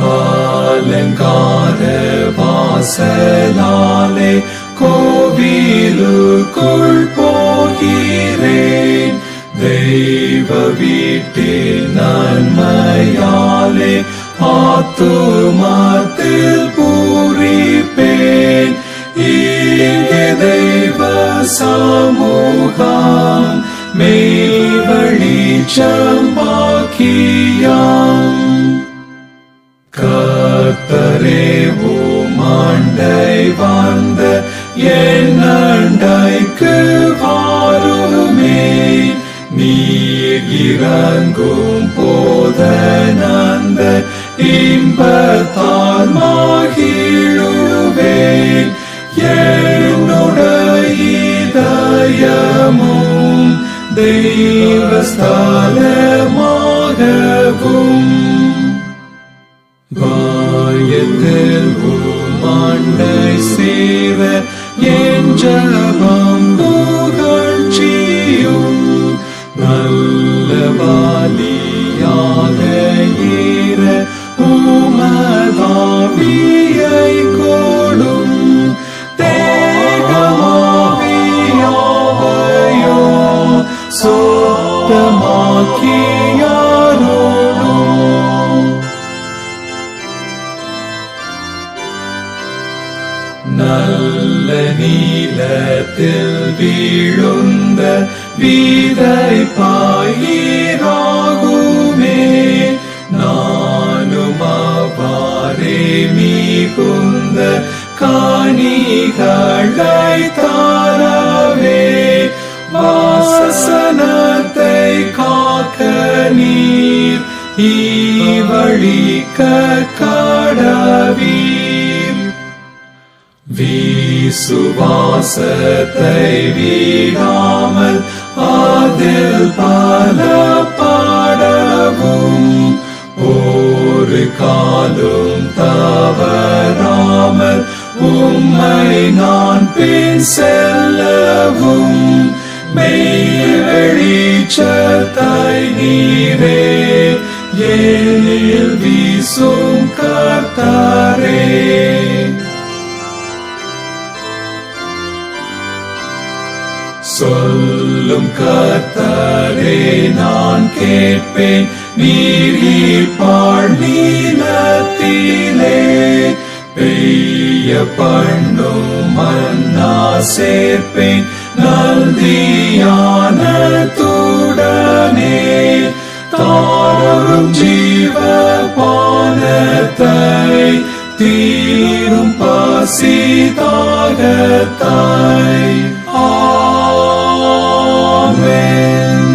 அலங்கார வாசலாலே கோவிலுக்குள் போகிறேன். தெய்வ வீட்டில் நன்மையாலே ஆத்துமத்தில் பூரிப்பேன். இங்கே தெய்வ சமூகம் மெய் வெளிச்சம் பாக்கியம் கர்த்தரே உமாண்டை வாழ்ந்த என்னண்டைக்கு வாருமே. நீர் இறங்கும் போதனந்த இன்பத்தால் மகிழுவேன் என்னுடைய இதயமும் என் ஜபம் புகழ்ச்சியும் நல்ல வாலியாக நல்ல நீலத்தில் வீழுந்த வீதை பாயிராகுமே. நானும் அவ்வாறே மிகுந்த காணிகளை தாரவே. வாசனத்தை காக்க நீர் ஈவழிக்க கடவீர் விசுவாசத்தை விடாமல் அதில் பல பாடவும் ஒரு காலும் தவறாமல் உம்மை நான் பின் செல்லவும் மெய் வெளிச்சத்தை நீரே ஏனில் வீசும் சொல்லும் கர்த்தரே நான் கேட்பேன். நீர் பாழ் நீலத்திலே பெய்ய பண்ணும் மன்னா சேர்ப்பேன். நல்தியான துடனே தாரும் ஜீவ பானத்தை தீரும் பசி தாகத்தாய் ஆ Amen.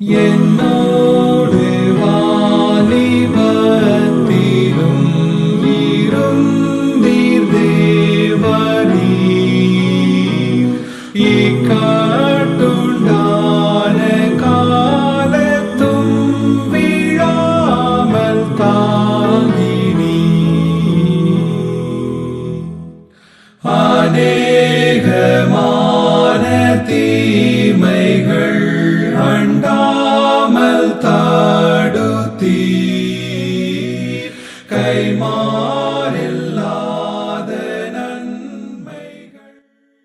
എന്നോട് വാലിപത്തിലും നീർദേവരീ ഈ കാട്ടുണ്ടാന കാലത്തും വിഴാമൽ താങ്ങിനി അനേകമാന തീമൈകൾ ti.